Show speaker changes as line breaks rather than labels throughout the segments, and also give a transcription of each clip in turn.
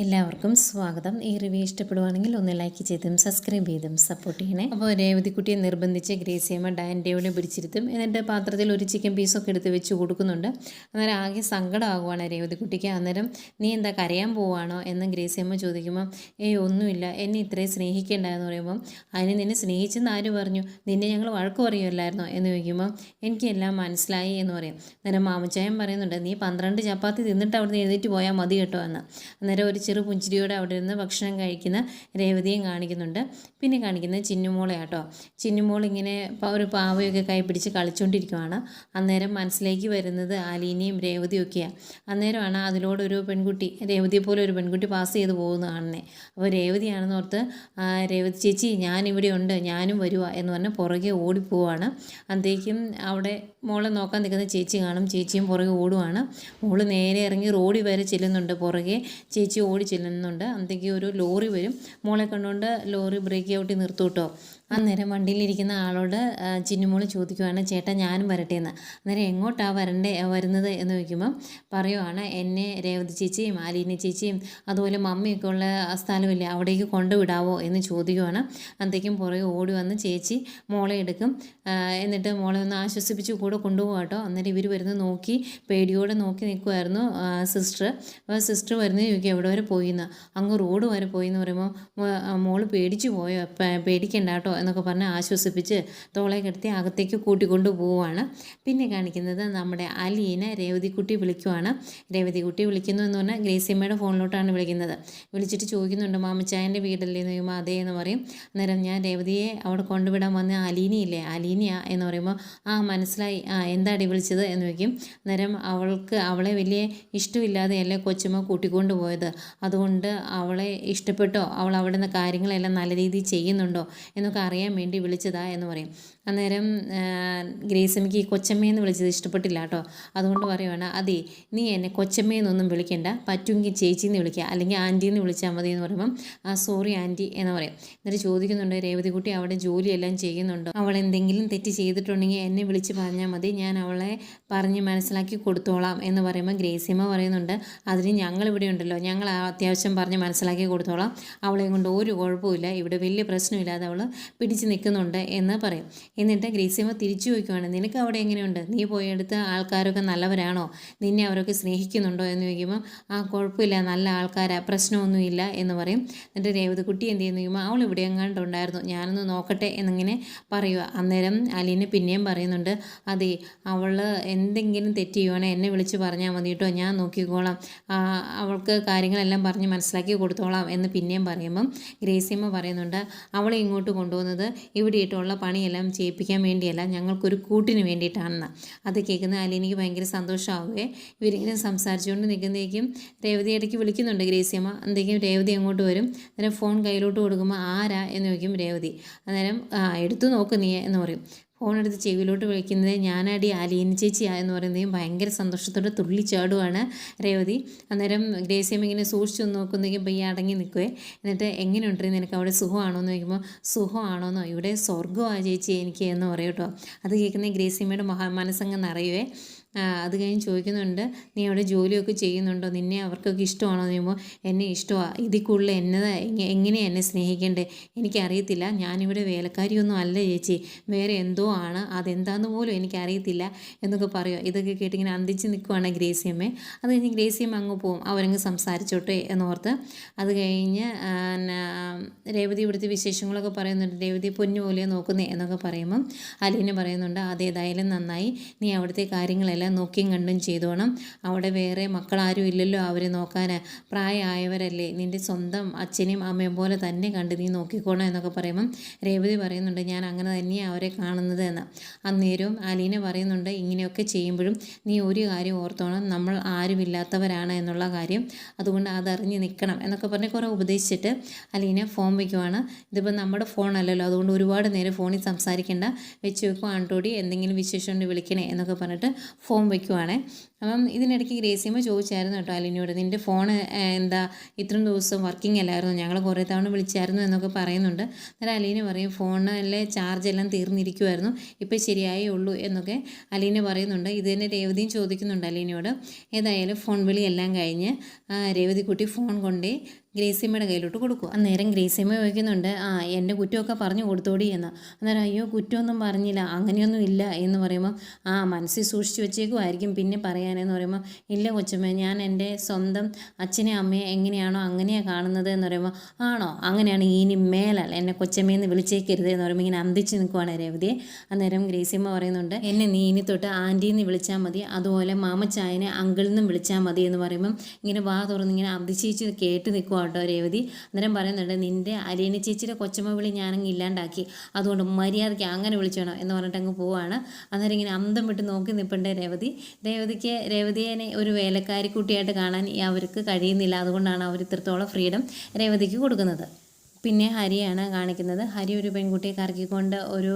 എല്ലാവർക്കും സ്വാഗതം. ഈ റിവ്യൂ ഇഷ്ടപ്പെടുവാണെങ്കിൽ ഒന്ന് ലൈക്ക് ചെയ്തും സബ്സ്ക്രൈബ് ചെയ്തും സപ്പോർട്ട് ചെയ്യണേ. അപ്പോൾ രേവതിക്കുട്ടിയെ നിർബന്ധിച്ച് ഗ്രേസിയമ്മ ഡാൻഡേവിനെ പിടിച്ചിരുത്തും. എന്നിട്ട് പാത്രത്തിൽ ഒരു ചിക്കൻ പീസൊക്കെ എടുത്ത് വെച്ച് കൊടുക്കുന്നുണ്ട്. അന്നേരം ആകെ സങ്കടമാകുവാണ് രേവതിക്കുട്ടിക്ക്. അന്നേരം നീ എന്താ കരയാൻ പോവാണോ? എന്ന് ഗ്രേസിയമ്മ ചോദിക്കുമ്പോൾ ഏയ് ഒന്നുമില്ല. എന്നെ ഇത്രയും സ്നേഹിക്കേണ്ടതെന്ന് പറയുമ്പോൾ അതിന് നിന്നെ സ്നേഹിച്ചെന്ന് ആര് പറഞ്ഞു? നിന്നെ ഞങ്ങൾ വഴക്ക് പറയുമല്ലായിരുന്നോ എന്ന് ചോദിക്കുമ്പോൾ എനിക്കെല്ലാം മനസ്സിലായി എന്ന് പറയും. അന്നേരം മാമച്ചായം പറയുന്നുണ്ട് നീ പന്ത്രണ്ട് ചപ്പാത്തി തിന്നിട്ട് അവിടെ നിന്ന് എഴുന്നേറ്റ് പോയാൽ മതി കേട്ടോ എന്ന്. അന്നേരം ഒരു ചെറു പുഞ്ചിരിയോടെ അവിടെ നിന്ന് ഭക്ഷണം കഴിക്കുന്ന രേവതിയും കാണിക്കുന്നുണ്ട്. പിന്നെ കാണിക്കുന്നത് ചിന്നുമോളെ കേട്ടോ ചിന്നുമോൾ ഇങ്ങനെ ഒരു പാവയൊക്കെ കൈ പിടിച്ച് കളിച്ചുകൊണ്ടിരിക്കുവാണ് അന്നേരം മനസ്സിലേക്ക് വരുന്നത് ആലീനയും രേവതിയും ഒക്കെയാണ് അന്നേരമാണ് അതിലൂടെ ഒരു പെൺകുട്ടി രേവതിയെ പോലെ ഒരു പെൺകുട്ടി പാസ് ചെയ്ത് പോകുന്ന കാണുന്നത് അപ്പോൾ രേവതിയാണെന്ന് ഓർത്ത് "ആ, രേവതി ചേച്ചി ഞാനിവിടെ ഉണ്ട് ഞാനും വരുവാ എന്ന് പറഞ്ഞ് പുറകെ ഓടിപ്പോവാണ്. അന്തേക്കും അവിടെ മോളെ നോക്കാൻ നിൽക്കുന്ന ചേച്ചി കാണും. ചേച്ചിയും പുറകെ ഓടുവാണ്. മോൾ നേരെ ഇറങ്ങി റോഡിൽ വരെ ചെല്ലുന്നുണ്ട്. പുറകെ ചേച്ചി ഓടി ചെല്ലുന്നുണ്ട്. അന്നത്തേക്ക് ഒരു ലോറി വരും. മോളെ കണ്ടുകൊണ്ട് ലോറി ബ്രേക്ക് ഔട്ടി നിർത്തും കേട്ടോ അന്നേരം വണ്ടിയിലിരിക്കുന്ന ആളോട് ചിന്നു ചിന്നുമോൾ ചോദിക്കുവാണ് ചേട്ടാ ഞാനും വരട്ടെ എന്ന് അന്നേരം എങ്ങോട്ടാണ് വരണ്ടേ വരുന്നത്? എന്ന് ചോദിക്കുമ്പം പറയുവാണ് എന്നെ രേവതി ചേച്ചിയും ആലീന ചേച്ചിയും അതുപോലെ മമ്മിയൊക്കെ ഉള്ള സ്ഥലമില്ലേ അവിടേക്ക് കൊണ്ടുവിടാവോ? എന്ന് ചോദിക്കുവാണ്. അന്നത്തേക്കും പുറകെ ഓടി വന്ന് ചേച്ചി മോളെ എടുക്കും. എന്നിട്ട് മോളെ ഒന്ന് ആശ്വസിപ്പിച്ച് കൂടെ കൊണ്ടുപോകാം കേട്ടോ അന്നേരം ഇവർ വരുന്നത് നോക്കി പേടിയോടെ നോക്കി നിൽക്കുമായിരുന്നു സിസ്റ്റർ. അപ്പോൾ സിസ്റ്റർ വരുന്നത് ചോദിക്കും എവിടെ വരെ പോയിന്ന്. അങ്ങ് റോഡ് വരെ പോയി എന്ന് പറയുമ്പോൾ മോൾ പേടിച്ചു പോയോ? പേടിക്കണ്ട കേട്ടോ എന്നൊക്കെ പറഞ്ഞ് ആശ്വസിപ്പിച്ച് തോളെ കിടത്തി അകത്തേക്ക് കൂട്ടിക്കൊണ്ട് പോവുകയാണ് പിന്നെ കാണിക്കുന്നത് നമ്മുടെ അലീനെ രേവതിക്കുട്ടി വിളിക്കുവാണ്. രേവതിക്കുട്ടി വിളിക്കുന്നു എന്ന് പറഞ്ഞാൽ ഗ്രേസിയമ്മയുടെ ഫോണിലോട്ടാണ് വിളിക്കുന്നത്. വിളിച്ചിട്ട് ചോദിക്കുന്നുണ്ട് മാമച്ചായന്റെ വീടല്ലേ? എന്ന് ചോദിക്കുമ്പോൾ അതേ എന്ന് പറയും. അന്നേരം ഞാൻ രേവതിയെ അവിടെ കൊണ്ടുവിടാൻ വന്ന അലീനയില്ലേ? അലീനയാ എന്ന് പറയുമ്പോൾ ആ മനസ്സിലായി. ആ എന്താടി വിളിച്ചത്? എന്ന് ചോദിക്കും. അന്നേരം അവൾക്ക് അവളെ വലിയ ഇഷ്ടമില്ലാതെയല്ലേ കൊച്ചുമ്മ കൂട്ടിക്കൊണ്ട് പോയത്? അതുകൊണ്ട് അവളെ ഇഷ്ടപ്പെട്ടോ? അവൾ അവിടെ നിന്ന് കാര്യങ്ങളെല്ലാം നല്ല രീതിയിൽ ചെയ്യുന്നുണ്ടോ? എന്നൊക്കെ അറിയാൻ വേണ്ടി വിളിച്ചതാ എന്ന് പറയും. അന്നേരം ഗ്രേസമ്മയ്ക്ക് കൊച്ചമ്മയെന്ന് വിളിച്ചത് ഇഷ്ടപ്പെട്ടില്ല കേട്ടോ. അതുകൊണ്ട് പറയുവാണ് അതെ നീ എന്നെ കൊച്ചമ്മയെന്നൊന്നും വിളിക്കണ്ട. പറ്റുമെങ്കിൽ ചേച്ചിന്ന് വിളിക്കുക അല്ലെങ്കിൽ ആന്റിന്ന് വിളിച്ചാൽ മതി എന്ന് പറയുമ്പം ആ സോറി ആന്റി എന്ന് പറയും. എന്നിട്ട് ചോദിക്കുന്നുണ്ട് രേവതിക്കുട്ടി അവിടെ ജോലിയെല്ലാം ചെയ്യുന്നുണ്ടോ? അവൾ എന്തെങ്കിലും തെറ്റ് ചെയ്തിട്ടുണ്ടെങ്കിൽ എന്നെ വിളിച്ച് പറഞ്ഞാൽ മതി. ഞാൻ അവളെ പറഞ്ഞ് മനസ്സിലാക്കി കൊടുത്തോളാം എന്ന് പറയുമ്പോൾ ഗ്രേസിയമ്മ പറയുന്നുണ്ട് അതിന് ഞങ്ങളിവിടെ ഉണ്ടല്ലോ. ഞങ്ങൾ അത്യാവശ്യം പറഞ്ഞ് മനസ്സിലാക്കി കൊടുത്തോളാം. അവളെ കൊണ്ട് ഒരു കുഴപ്പമില്ല ഇവിടെ വലിയ പ്രശ്നമില്ലാതെ അവൾ പിടിച്ച് നിൽക്കുന്നുണ്ട് എന്ന് പറയും. എന്നിട്ട് ഗ്രീസിയമ്മ തിരിച്ചു ചോദിക്കുവാണ് നിനക്ക് അവിടെ എങ്ങനെയുണ്ട്? നീ പോയെടുത്ത ആൾക്കാരൊക്കെ നല്ലവരാണോ? നിന്നെ അവരൊക്കെ സ്നേഹിക്കുന്നുണ്ടോ? എന്ന് ചോദിക്കുമ്പോൾ ആ കുഴപ്പമില്ല. നല്ല ആൾക്കാരാ. പ്രശ്നമൊന്നുമില്ല. എന്ന് പറയും. എന്നിട്ട് രേവതിക്കുട്ടി എന്ത് ചെയ്യുന്നു? ചോദിക്കുമ്പോൾ അവൾ ഇവിടെ എങ്ങാണ്ടുണ്ടായിരുന്നു ഞാനൊന്ന് നോക്കട്ടെ. എന്നിങ്ങനെ പറയുക അന്നേരം അലീന പിന്നെയും പറയുന്നുണ്ട് അതെ അവൾ എന്തെങ്കിലും തെറ്റ് ചെയ്യുവാണെങ്കിൽ എന്നെ വിളിച്ച് പറഞ്ഞാൽ മതി കേട്ടോ ഞാൻ നോക്കിക്കോളാം. അവൾക്ക് കാര്യങ്ങളെല്ലാം പറഞ്ഞ് മനസ്സിലാക്കി കൊടുത്തോളാം എന്ന് പിന്നെയും പറയുമ്പം ഗ്രേസിയമ്മ പറയുന്നുണ്ട് അവളെ ഇങ്ങോട്ട് കൊണ്ടുവന്നത് ഇവിടെ ഇട്ടുള്ള പണിയെല്ലാം ചെയ്യിപ്പിക്കാൻ വേണ്ടിയല്ല ഞങ്ങൾക്കൊരു കൂട്ടിന് വേണ്ടിയിട്ടാണെന്ന്. അത് കേൾക്കുന്ന അലിനിക്ക് ഭയങ്കര സന്തോഷമാവുകയെ ഇവരിങ്ങനെ സംസാരിച്ചുകൊണ്ട് നിൽക്കുന്നതേക്കും രേവതി ഇടയ്ക്ക് വിളിക്കുന്നുണ്ട് ഗ്രേസിയമ്മ എന്തെങ്കിലും രേവതി അങ്ങോട്ട് വരും? അന്നേരം ഫോൺ കയ്യിലോട്ട് കൊടുക്കുമ്പോൾ ആരാ? എന്ന് ചോദിക്കും രേവതി. അന്നേരം എടുത്തു നോക്ക് നീ എന്ന് പറയും. ഫോൺ എടുത്ത് ചെവിയിലോട്ട് വിളിക്കുന്നത് ഞാനടി അലീന ചേച്ചിയാ എന്ന് പറയുന്നതും ഭയങ്കര സന്തോഷത്തോടെ തുള്ളിച്ചാടുവാണ് രേവതി അന്നേരം ഗ്രേസിയമ്മ ഇങ്ങനെ സൂക്ഷിച്ചു നോക്കുന്നതെങ്കിൽ ഈ അടങ്ങി നിൽക്കുവേ. എന്നിട്ട് എങ്ങനെയുണ്ട്? നിനക്ക് അവിടെ സുഖമാണോ എന്ന് ചോദിക്കുമ്പോൾ സുഖമാണോന്നോ? ഇവിടെ സ്വർഗമാണ് ചേച്ചി എനിക്ക് എന്ന് പറയും കേട്ടോ. അത് കേൾക്കുന്ന ഗ്രേസിയമ്മയുടെ മഹാ മനസ്സങ്ങ് നിറയുവേ. അത് കഴിഞ്ഞ് ചോദിക്കുന്നുണ്ട് നീ അവിടെ ജോലിയൊക്കെ ചെയ്യുന്നുണ്ടോ? നിന്നെ അവർക്കൊക്കെ ഇഷ്ടമാണോ? എന്ന് ചോദിക്കുമ്പോൾ എന്നെ ഇഷ്ടമാണ് ഇതിൽ കൂടുതൽ എന്നത് എങ്ങനെയാണ് എന്നെ സ്നേഹിക്കേണ്ടേ? എനിക്കറിയത്തില്ല. ഞാനിവിടെ വേലക്കാരിയൊന്നും അല്ല ചേച്ചി. വേറെ എന്തോ ആണ്. അതെന്താണെന്ന് പോലും എനിക്കറിയത്തില്ല എന്നൊക്കെ പറയുക ഇതൊക്കെ കേട്ടിങ്ങനെ അന്തിച്ച് നിൽക്കുവാണ് ഗ്രേസിയമ്മേ അത് കഴിഞ്ഞ് ഗ്രേസിയമ്മ അങ്ങ് പോവും. അവരങ്ങ് സംസാരിച്ചോട്ടെ എന്നോർത്ത്. അത് കഴിഞ്ഞ് രേവതി ഇവിടുത്തെ വിശേഷങ്ങളൊക്കെ പറയുന്നുണ്ട്. രേവതി പൊന്നു നോക്കുന്നേ എന്നൊക്കെ പറയുമ്പം അലീന പറയുന്നുണ്ട് അതേതായാലും നന്നായി. നീ അവിടുത്തെ കാര്യങ്ങളെല്ലാം നോക്കിയും കണ്ടും ചെയ്തോണം. അവിടെ വേറെ മക്കളാരും ഇല്ലല്ലോ അവരെ നോക്കാൻ. പ്രായമായവരല്ലേ. നിന്റെ സ്വന്തം അച്ഛനെയും അമ്മയും പോലെ തന്നെ കണ്ട് നീ നോക്കിക്കോണം എന്നൊക്കെ പറയുമ്പം രേവതി പറയുന്നുണ്ട് ഞാൻ അങ്ങനെ തന്നെയാണ് അവരെ കാണുന്നത് എന്ന്. അന്നേരവും അലീന പറയുന്നുണ്ട് ഇങ്ങനെയൊക്കെ ചെയ്യുമ്പോഴും നീ ഒരു കാര്യം ഓർത്തോണം. നമ്മൾ ആരുമില്ലാത്തവരാണ് എന്നുള്ള കാര്യം. അതുകൊണ്ട് അതറിഞ്ഞ് നിൽക്കണം എന്നൊക്കെ പറഞ്ഞ് കുറേ ഉപദേശിച്ചിട്ട് അലീന ഫോൺ വയ്ക്കുവാണ് ഇതിപ്പോൾ നമ്മുടെ ഫോൺ അല്ലല്ലോ അതുകൊണ്ട് ഒരുപാട് നേരം ഫോണിൽ സംസാരിക്കേണ്ട. വെച്ച് വെക്കും ആണ്ടോടി എന്തെങ്കിലും വിശേഷം വിളിക്കണേ എന്നൊക്കെ പറഞ്ഞിട്ട് ഫോൺ വയ്ക്കുവാണേ അപ്പം ഇതിനിടയ്ക്ക് ഗ്രേസിയമ്മ ചോദിച്ചായിരുന്നു കേട്ടോ അലിനോട് നിന്റെ ഫോൺ എന്താ ഇത്രയും ദിവസം വർക്കിംഗ് അല്ലായിരുന്നു? ഞങ്ങൾ കുറേ തവണ വിളിച്ചായിരുന്നു എന്നൊക്കെ പറയുന്നുണ്ട്. അന്നേരം അലീന പറയും ഫോണിലെ ചാർജ് എല്ലാം തീർന്നിരിക്കുമായിരുന്നു ഇപ്പോൾ ശരിയായേ ഉള്ളൂ എന്നൊക്കെ അലീന പറയുന്നുണ്ട്. ഇത് തന്നെ രേവതിയും ചോദിക്കുന്നുണ്ട് അലീനയോട് ഏതായാലും ഫോൺ വിളി എല്ലാം കഴിഞ്ഞ് രേവതിക്കുട്ടി ഫോൺ കൊണ്ടേ ഗ്രേസിയമ്മയുടെ കയ്യിലോട്ട് കൊടുക്കും. അന്നേരം ഗ്രേസിയമ്മ ചോദിക്കുന്നുണ്ട് ആ എന്റെ കുറ്റമൊക്കെ പറഞ്ഞു കൊടുത്തോടി എന്ന്. അന്നേരം അയ്യോ കുറ്റമൊന്നും പറഞ്ഞില്ല അങ്ങനെയൊന്നും ഇല്ല എന്ന് പറയുമ്പോൾ ആ മനസ്സിൽ സൂക്ഷിച്ചു വെച്ചേക്കുമായിരിക്കും പിന്നെ പറയാനെന്ന് പറയുമ്പോൾ ഇല്ല കൊച്ചമ്മ ഞാൻ എന്റെ സ്വന്തം അച്ഛനെ അമ്മയെ എങ്ങനെയാണോ അങ്ങനെയാണ് കാണുന്നത് എന്ന് പറയുമ്പോൾ ആണോ? അങ്ങനെയാണ് ഇനി മേലാൽ എന്നെ കൊച്ചമ്മയെന്ന് വിളിച്ചേക്കരുത് എന്ന് പറയുമ്പോൾ ഇങ്ങനെ അന്തിച്ച് നിൽക്കുവാണ് രേവതിയെ. അന്നേരം ഗ്രേസിയമ്മ പറയുന്നുണ്ട് എന്നെ നീ ഇനി തൊട്ട് ആന്റീന്ന് വിളിച്ചാൽ മതി അതുപോലെ മാമച്ചായനെ അങ്കിളിൽ നിന്നും വിളിച്ചാൽ മതി എന്ന് പറയുമ്പം ഇങ്ങനെ വാ തുറന്ന് ഇങ്ങനെ അന്തിച്ചേച്ച് കേട്ട് നിൽക്കുക കേട്ടോ രേവതി. അന്നേരം പറയുന്നുണ്ട് നിന്റെ അലീന ചേച്ചിയുടെ കൊച്ചമ്മ വിളി ഞാനങ്ങ് ഇല്ലാണ്ടാക്കി അതുകൊണ്ട് മര്യാദയ്ക്ക് അങ്ങനെ വിളിച്ചോണം എന്ന് പറഞ്ഞിട്ട് അങ്ങ് പോവാണ്. അന്നേരം ഇങ്ങനെ അന്തം വിട്ട് നോക്കി നിൽപ്പുണ്ട് രേവതി. രേവതിക്ക് രേവതിയെ ഒരു വേലക്കാരി കുട്ടിയായിട്ട് കാണാൻ അവർക്ക് കഴിയുന്നില്ല. അതുകൊണ്ടാണ് അവർ ഇത്രത്തോളം ഫ്രീഡം രേവതിക്ക് കൊടുക്കുന്നത്. പിന്നെ ഹരിയാണ് കാണിക്കുന്നത്. ഹരി ഒരു പെൺകുട്ടിയെ കറക്കിക്കൊണ്ട് ഒരു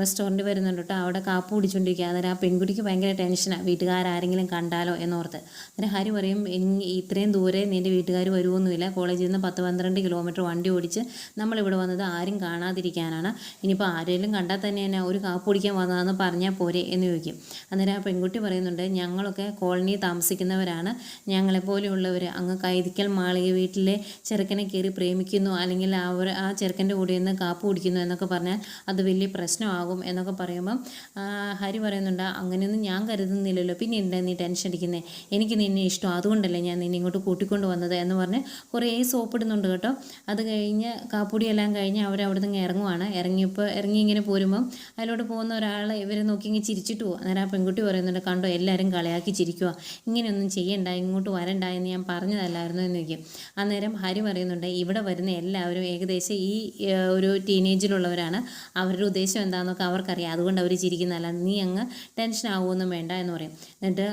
റെസ്റ്റോറന്റ് വരുന്നുണ്ട് കേട്ടോ. അവിടെ കാപ്പ് കുടിച്ചുകൊണ്ടിരിക്കുക അന്നേരം ആ പെൺകുട്ടിക്ക് ഭയങ്കര ടെൻഷനാണ് വീട്ടുകാരാരെങ്കിലും കണ്ടാലോ എന്നോർത്ത്. അന്നേരം ഹരി പറയും "ഇനി ഇത്രയും ദൂരെ നിന്റെ വീട്ടുകാർ വരുമൊന്നുമില്ല കോളേജിൽ നിന്ന് പത്ത് പന്ത്രണ്ട് കിലോമീറ്റർ വണ്ടി ഓടിച്ച് നമ്മളിവിടെ വന്നത് ആരും കാണാതിരിക്കാനാണ്. ഇനിയിപ്പോൾ ആരെങ്കിലും കണ്ടാൽ തന്നെ തന്നെ ഒരു കാപ്പ് കുടിക്കാൻ വന്നതെന്ന് പറഞ്ഞാൽ പോരെ എന്ന് ചോദിക്കും. അന്നേരം ആ പെൺകുട്ടി പറയുന്നുണ്ട് ഞങ്ങളൊക്കെ കോളനി താമസിക്കുന്നവരാണ്. ഞങ്ങളെപ്പോലെയുള്ളവർ അങ്ങ് കൈതിക്കൽ മാളിക വീട്ടിലെ ചെറുക്കനെ കയറി പ്രേമിക്കുന്നു. അല്ലെങ്കിൽ അവർ ആ ചെറുക്കന്റെ കൂടെ നിന്ന് കാപ്പ് കുടിക്കുന്നു എന്നൊക്കെ പറഞ്ഞാൽ അത് വലിയ പ്രശ്നമാകും എന്നൊക്കെ പറയുമ്പം ഹരി പറയുന്നുണ്ട് അങ്ങനെയൊന്നും ഞാൻ കരുതുന്നില്ലല്ലോ. പിന്നെ എന്താ നീ ടെൻഷൻ അടിക്കുന്നത് എനിക്ക് നിന്നെ ഇഷ്ടം. അതുകൊണ്ടല്ലേ ഞാൻ നിന്നെ ഇങ്ങോട്ട് കൂട്ടിക്കൊണ്ട് വന്നത്? എന്ന് പറഞ്ഞ് കുറേ സോപ്പിടുന്നുണ്ട് കേട്ടോ. അത് കഴിഞ്ഞ് കാപ്പുടിയെല്ലാം കഴിഞ്ഞ് അവർ അവിടെ നിന്ന് ഇറങ്ങുവാണ്. ഇറങ്ങിയപ്പോൾ ഇറങ്ങി ഇങ്ങനെ പോരുമ്പം അതിലോട്ട് പോകുന്ന ഒരാൾ ഇവരെ നോക്കി ഇങ്ങനെ ചിരിച്ചിട്ട് പോകും അന്നേരം ആ പെൺകുട്ടി പറയുന്നുണ്ട് കണ്ടോ എല്ലാവരും കളയാക്കി ചിരിക്കുക ഇങ്ങനെയൊന്നും ചെയ്യണ്ട ഇങ്ങോട്ട് വരണ്ട എന്ന് ഞാൻ പറഞ്ഞതല്ലായിരുന്നു? എന്ന് ചോദിക്കും. അന്നേരം ഹരി പറയുന്നുണ്ട് ഇവിടെ വരുന്ന എല്ലാവരും ഏകദേശം ഈ ഒരു ടീനേജിലുള്ളവരാണ് അവരുടെ ഉദ്ദേശം എന്താണെന്നൊക്കെ അവർക്കറിയാം. അതുകൊണ്ട് അവർ ചിരിക്കുന്നതല്ല. നീ അങ്ങ് ടെൻഷൻ ആവുമൊന്നും വേണ്ട എന്ന് പറയും. എന്നിട്ട്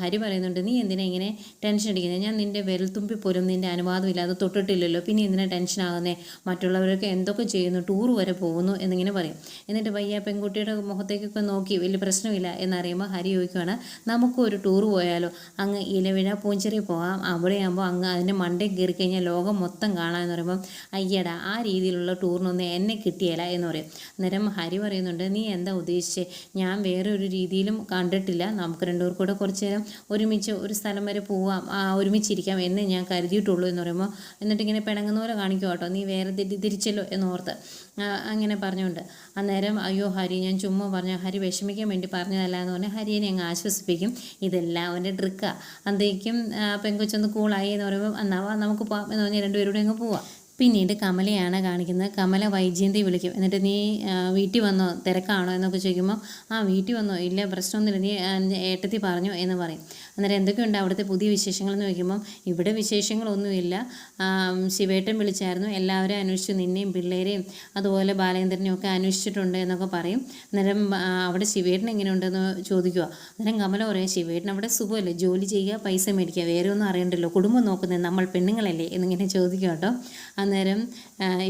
ഹരി പറയുന്നുണ്ട് നീ എന്തിനാ ഇങ്ങനെ ടെൻഷൻ അടിക്കുന്നത് ഞാൻ നിന്റെ വിരൽത്തുമ്പി പോലും നിന്റെ അനുവാദം ഇല്ലാതെ തൊട്ടിട്ടില്ലല്ലോ. പിന്നെ എന്തിനാ ടെൻഷൻ ആകുന്നേ? മറ്റുള്ളവരൊക്കെ എന്തൊക്കെ ചെയ്യുന്നു? ടൂർ വരെ പോകുന്നു എന്നിങ്ങനെ പറയും. എന്നിട്ട് വയ്യ പെൺകുട്ടിയുടെ മുഖത്തേക്കൊക്കെ നോക്കി വലിയ പ്രശ്നമില്ല എന്നറിയുമ്പോൾ ഹരി ചോദിക്കുവാണ് നമുക്കും ഒരു ടൂർ പോയാലോ? അങ്ങ് ഇലവിഴ പൂഞ്ചെറി പോകാം അവിടെയാകുമ്പോൾ അങ്ങ് അതിന്റെ മണ്ടയിൽ കയറി കഴിഞ്ഞാൽ ലോകം മൊത്തം കാണാമെന്ന് പറയുമ്പം അയ്യടാ ആ രീതിയിലുള്ള ടൂറിനൊന്നും എന്നെ കിട്ടിയല്ല എന്ന് പറയും. നേരം ഹരി പറയുന്നുണ്ട് നീ എന്താ ഉദ്ദേശിച്ചേ? ഞാൻ വേറെ ഒരു രീതിയിലും കണ്ടിട്ടില്ല. നമുക്ക് രണ്ടുപേർ കൂടെ കുറച്ച് നേരം ഒരുമിച്ച് ഒരു സ്ഥലം വരെ പോവാം. ഒരുമിച്ചിരിക്കാം എന്ന് ഞാൻ കരുതിയിട്ടുള്ളൂ എന്ന് പറയുമ്പോൾ എന്നിട്ട് ഇങ്ങനെ പിണങ്ങുന്ന പോലെ കാണിക്കും കേട്ടോ നീ വേറെ തെറ്റിദ്ധരിച്ചല്ലോ എന്നോർത്ത്. അങ്ങനെ പറഞ്ഞുകൊണ്ട്. അന്നേരം അയ്യോ ഹരി ഞാൻ ചുമ്മാ പറഞ്ഞ ഹരി വിഷമിക്കാൻ വേണ്ടി പറഞ്ഞതല്ല എന്ന് പറഞ്ഞാൽ ഹരിയെ അങ്ങ് ആശ്വസിപ്പിക്കും. ഇതെല്ലാം അവന്റെ ട്രിക്കാണ് അന്തേക്കും പെങ്കൊച്ചൊന്ന് കൂളായി എന്ന് പറയുമ്പോൾ എന്നാവാ നമുക്ക് പോവാം. എന്ന് പറഞ്ഞാൽ രണ്ടുപേരുടെ അങ്ങ് പോവാം. പിന്നീട് കമലയാണ് കാണിക്കുന്നത്. കമല വൈജയന്തി വിളിക്കും. എന്നിട്ട് നീ വീട്ടിൽ വന്നോ? തിരക്കാണോ? എന്നൊക്കെ ചോദിക്കുമ്പോൾ ആ വീട്ടിൽ വന്നോ? ഇല്ല പ്രശ്നമൊന്നുമില്ല. നീ ഏട്ടത്തി പറഞ്ഞു എന്ന് പറയും. അന്നേരം എന്തൊക്കെയുണ്ട് അവിടുത്തെ പുതിയ വിശേഷങ്ങൾ എന്ന് ചോദിക്കുമ്പം ഇവിടെ വിശേഷങ്ങളൊന്നുമില്ല. ശിവേട്ടൻ വിളിച്ചായിരുന്നു. എല്ലാവരെയും അന്വേഷിച്ചു. നിന്നെയും പിള്ളേരെയും അതുപോലെ ബാലേന്ദ്രനെയും ഒക്കെ അന്വേഷിച്ചിട്ടുണ്ട് എന്നൊക്കെ പറയും. അന്നേരം അവിടെ ശിവേട്ടൻ എങ്ങനെയുണ്ടെന്ന് ചോദിക്കുക അന്നേരം കമല പറയാം ശിവേട്ടൻ അവിടെ സുഖമല്ലേ? ജോലി ചെയ്യുക പൈസ മേടിക്കുക. വേറെ ഒന്നും അറിയണ്ടല്ലോ. കുടുംബം നോക്കുന്നത് നമ്മൾ പെണ്ണുങ്ങളല്ലേ? എന്നിങ്ങനെ ചോദിക്കുക കേട്ടോ അന്നേരം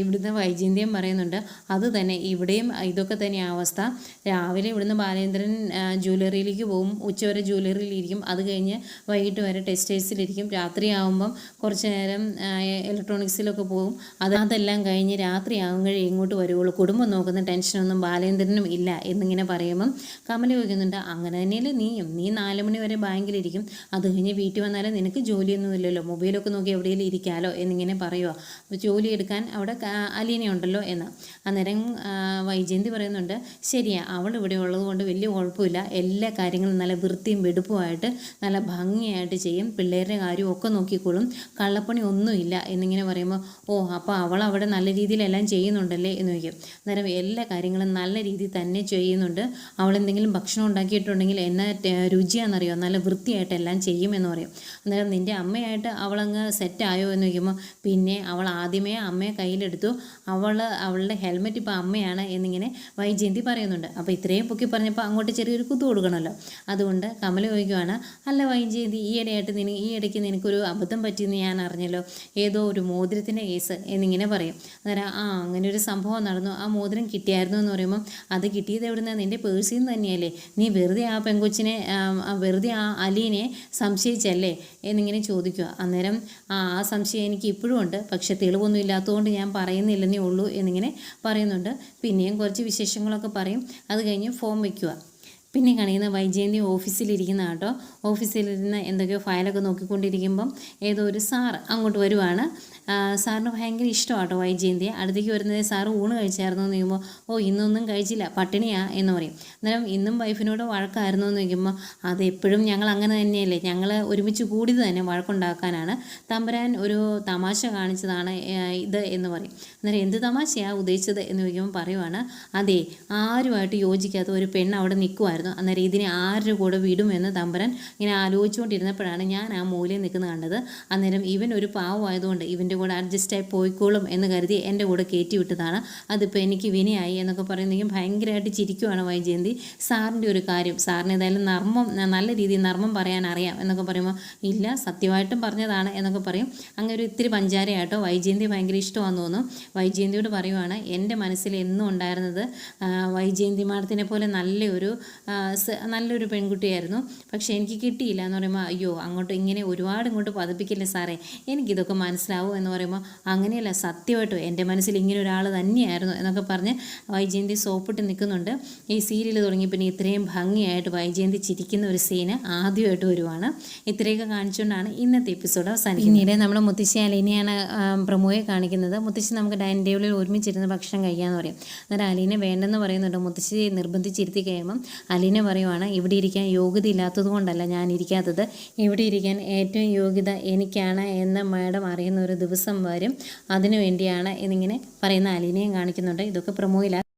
ഇവിടുത്തെ വൈജയന്തിയും പറയുന്നുണ്ട് അത് തന്നെ. ഇവിടെയും ഇതൊക്കെ തന്നെ അവസ്ഥ. രാവിലെ ഇവിടുന്ന് ബാലേന്ദ്രൻ ജ്വല്ലറിയിലേക്ക് പോകും. ഉച്ചവരെ ജ്വല്ലറിയിലിരിക്കും അത് കഴിഞ്ഞ് വൈകിട്ട് വരെ ടെക്സ്റ്റൈൽസിലിരിക്കും രാത്രിയാവുമ്പം കുറച്ച് നേരം ഇലക്ട്രോണിക്സിലൊക്കെ പോകും. അത് അതെല്ലാം കഴിഞ്ഞ് രാത്രിയാകും കഴിയും ഇങ്ങോട്ട് വരുവുള്ളൂ. കുടുംബം നോക്കുന്ന ടെൻഷനൊന്നും ബാലേന്ദ്രനും ഇല്ല എന്നിങ്ങനെ പറയുമ്പം കമല ചോദിക്കുന്നുണ്ട് അങ്ങനെ തന്നെയല്ലേ നീയും? നീ നാല് മണി വരെ ബാങ്കിലിരിക്കും. അത് കഴിഞ്ഞ് വീട്ടിൽ വന്നാലും നിനക്ക് ജോലിയൊന്നും ഇല്ലല്ലോ. മൊബൈലൊക്കെ നോക്കി എവിടെയെങ്കിലും ഇരിക്കാമല്ലോ എന്നിങ്ങനെ പറയുക അപ്പോൾ ജോലി എടുക്കാൻ അവിടെ അലീനയുണ്ടല്ലോ എന്ന്. അന്നേരം വൈജയന്തി പറയുന്നുണ്ട് ശരിയാ അവൾ ഇവിടെ ഉള്ളത് കൊണ്ട് വലിയ കുഴപ്പമില്ല. എല്ലാ കാര്യങ്ങളും നല്ല വൃത്തിയും വെടുപ്പുമായിട്ട് നല്ല ഭംഗിയായിട്ട് ചെയ്യും. പിള്ളേരുടെ കാര്യം ഒക്കെ നോക്കിക്കോളും. കള്ളപ്പണി ഒന്നുമില്ല എന്നിങ്ങനെ പറയുമ്പോൾ ഓ അപ്പോൾ അവൾ അവിടെ നല്ല രീതിയിലെല്ലാം ചെയ്യുന്നുണ്ടല്ലേ? എന്ന് ചോദിക്കും. അന്നേരം എല്ലാ കാര്യങ്ങളും നല്ല രീതിയിൽ തന്നെ ചെയ്യുന്നുണ്ട്. അവൾ എന്തെങ്കിലും ഭക്ഷണം ഉണ്ടാക്കിയിട്ടുണ്ടെങ്കിൽ എന്നാ രുചിയാണെന്നറിയോ? നല്ല വൃത്തിയായിട്ട് എല്ലാം ചെയ്യുമെന്ന് പറയും. അന്നേരം നിന്റെ അമ്മയായിട്ട് അവളങ്ങ് സെറ്റായോ? എന്ന് ചോദിക്കുമ്പോൾ പിന്നെ അവൾ ആദ്യം ആദ്യമേ അമ്മയെ കയ്യിലെടുത്തു. അവൾ അവളുടെ ഹെൽമെറ്റ് ഇപ്പോൾ അമ്മയാണ് എന്നിങ്ങനെ വൈജയന്തി പറയുന്നുണ്ട്. അപ്പോൾ ഇത്രയും പൊക്കി പറഞ്ഞപ്പോൾ അങ്ങോട്ട് ചെറിയൊരു കുത്തു കൊടുക്കണമല്ലോ. അതുകൊണ്ട് കമല ചോദിക്കുവാണ് അല്ല വൈജയന്തി ഈ ഇടയായിട്ട് നിന ഈ ഇടയ്ക്ക് നിനക്കൊരു അബദ്ധം പറ്റിയെന്ന് ഞാൻ അറിഞ്ഞല്ലോ. ഏതോ ഒരു മോതിരത്തിന്റെ കേസ് എന്നിങ്ങനെ പറയും. അന്നേരം ആ അങ്ങനെ ഒരു സംഭവം നടന്നു. ആ മോതിരം കിട്ടിയായിരുന്നു എന്ന് പറയുമ്പോൾ അത് കിട്ടിയത് എവിടുന്ന? നിന്റെ പേഴ്സിൽ നിന്ന് തന്നെയല്ലേ. നീ വെറുതെ ആ ആ വെറുതെ ആ അലീനെ സംശയിച്ചല്ലേ എന്നിങ്ങനെ ചോദിക്കുക. അന്നേരം ആ ആ സംശയം എനിക്ക് ഇപ്പോഴും ഉണ്ട്. പക്ഷെ തെളിവൊന്നും ഇല്ലാത്തതുകൊണ്ട് ഞാൻ പറയുന്നില്ലെന്നേ ഉള്ളൂ എന്നിങ്ങനെ പറയുന്നുണ്ട്. പിന്നെയും കുറച്ച് വിശേഷങ്ങളൊക്കെ പറയും. അത് കഴിഞ്ഞ് ഫോം വയ്ക്കുക. പിന്നെ കാണിക്കുന്ന വൈജയന്തി ഓഫീസിലിരിക്കുന്ന കേട്ടോ ഓഫീസിലിരുന്ന് എന്തൊക്കെയോ ഫയലൊക്കെ നോക്കിക്കൊണ്ടിരിക്കുമ്പം ഏതോ ഒരു സാർ അങ്ങോട്ട് വരുവാണ്. സാറിന് ഭയങ്കര ഇഷ്ടമാട്ടോ വൈജയന്തിയെ അടുത്തേക്ക് വരുന്നത് സാർ ഊണ് കഴിച്ചായിരുന്നു എന്ന് ചോദിക്കുമ്പോൾ ഓ ഇന്നൊന്നും കഴിച്ചില്ല. പട്ടിണിയാ എന്ന് പറയും. അന്നേരം ഇന്നും വൈഫിനോട് വഴക്കായിരുന്നു എന്ന് ചോദിക്കുമ്പോൾ അത് എപ്പോഴും ഞങ്ങൾ അങ്ങനെ തന്നെയല്ലേ. ഞങ്ങൾ ഒരുമിച്ച് കൂടിയത് തന്നെ വഴക്കുണ്ടാക്കാനാണ്. തമ്പുരാൻ ഒരു തമാശ കാണിച്ചതാണ് ഇത് എന്ന് പറയും. അന്നേരം എന്ത് തമാശയാ ഉദ്ദേശിച്ചത്? എന്ന് ചോദിക്കുമ്പോൾ പറയുവാണ് അതെ ആരുമായിട്ട് യോജിക്കാത്ത ഒരു പെണ്ണ് അവിടെ നിൽക്കുമായിരുന്നു അന്നേരം ഇതിനെ ആരുടെ കൂടെ വിടുമെന്ന് തമ്പുരാൻ ഇങ്ങനെ ആലോചിച്ചുകൊണ്ടിരുന്നപ്പോഴാണ് ഞാൻ ആ മൂലയിൽ നിൽക്കുന്നത് കണ്ടത്. അന്നേരം ഇവൻ ഒരു പാവമായതുകൊണ്ട് ഇവന്റെ കൂടെ അഡ്ജസ്റ്റായി പോയിക്കോളും എന്ന് കരുതി എന്റെ കൂടെ കയറ്റി വിട്ടതാണ് അതിപ്പോൾ എനിക്ക് വിനയായി എന്നൊക്കെ പറയുന്നെങ്കിൽ ഭയങ്കരമായിട്ട് ചിരിക്കുവാണ് വൈജയന്തി. സാറിന്റെ ഒരു കാര്യം സാറിന് ഏതായാലും നർമ്മം നല്ല രീതിയിൽ നർമ്മം പറയാൻ അറിയാം എന്നൊക്കെ പറയുമ്പോൾ ഇല്ല സത്യമായിട്ടും പറഞ്ഞതാണ് എന്നൊക്കെ പറയും. അങ്ങനെ ഒരു ഇത്തിരി പഞ്ചാരയായിട്ടോ വൈജയന്തി ഭയങ്കര ഇഷ്ടമാണെന്ന് തോന്നുന്നു. വൈജയന്തിയോട് പറയുവാണ് എന്റെ മനസ്സിൽ എന്നും ഉണ്ടായിരുന്നത് വൈജയന്തി മാഡത്തിനെ പോലെ നല്ലൊരു നല്ലൊരു പെൺകുട്ടിയായിരുന്നു. പക്ഷേ എനിക്ക് കിട്ടിയില്ല എന്ന് പറയുമ്പോൾ അയ്യോ അങ്ങോട്ട് ഇങ്ങനെ ഒരുപാട് ഇങ്ങോട്ട് പതിപ്പിക്കില്ല സാറേ? എനിക്കിതൊക്കെ മനസ്സിലാവും എന്ന് പറയുമ്പോൾ അങ്ങനെയല്ല സത്യമായിട്ടും എന്റെ മനസ്സിൽ ഇങ്ങനെ ഒരാൾ തന്നെയായിരുന്നു എന്നൊക്കെ പറഞ്ഞ് വൈജയന്തി സോപ്പിട്ട് നിൽക്കുന്നുണ്ട്. ഈ സീരിയൽ തുടങ്ങി പിന്നെ ഇത്രയും ഭംഗിയായിട്ട് വൈജയന്തി ചിരിക്കുന്ന ഒരു സീന് ആദ്യമായിട്ട് വരുവാണ്. ഇത്രയൊക്കെ കാണിച്ചുകൊണ്ടാണ് ഇന്നത്തെ എപ്പിസോഡ് അവസാനിക്കുന്നത്. പിന്നീട് നമ്മൾ മുത്തശ്ശി അലീനയാണ് പ്രമുഖയെ കാണിക്കുന്നത്. മുത്തശ്ശി നമുക്ക് ഡൈനിങ് ടേബിളിൽ ഒരുമിച്ചിരുന്ന് ഭക്ഷണം കഴിക്കാമെന്ന് പറയും. അന്നേരം അലീന വേണ്ടെന്ന് പറയുന്നുണ്ട്. മുത്തശ്ശി നിർബന്ധിച്ചിരുത്തി കഴിയുമ്പം അലീന പറയുവാണ് ഇവിടെ ഇരിക്കാൻ യോഗ്യത ഇല്ലാത്തത് കൊണ്ടല്ല ഞാൻ ഇരിക്കാത്തത്. ഇവിടെ ഇരിക്കാൻ ഏറ്റവും യോഗ്യത എനിക്കാണ് എന്ന് മാഡം അറിയുന്ന ഒരു ദിവസം വരും. അതിനു വേണ്ടിയാണ് എന്നിങ്ങനെ പറയുന്ന അലീനയും കാണിക്കുന്നുണ്ട്. ഇതൊക്കെ പ്രമോയിലാണ്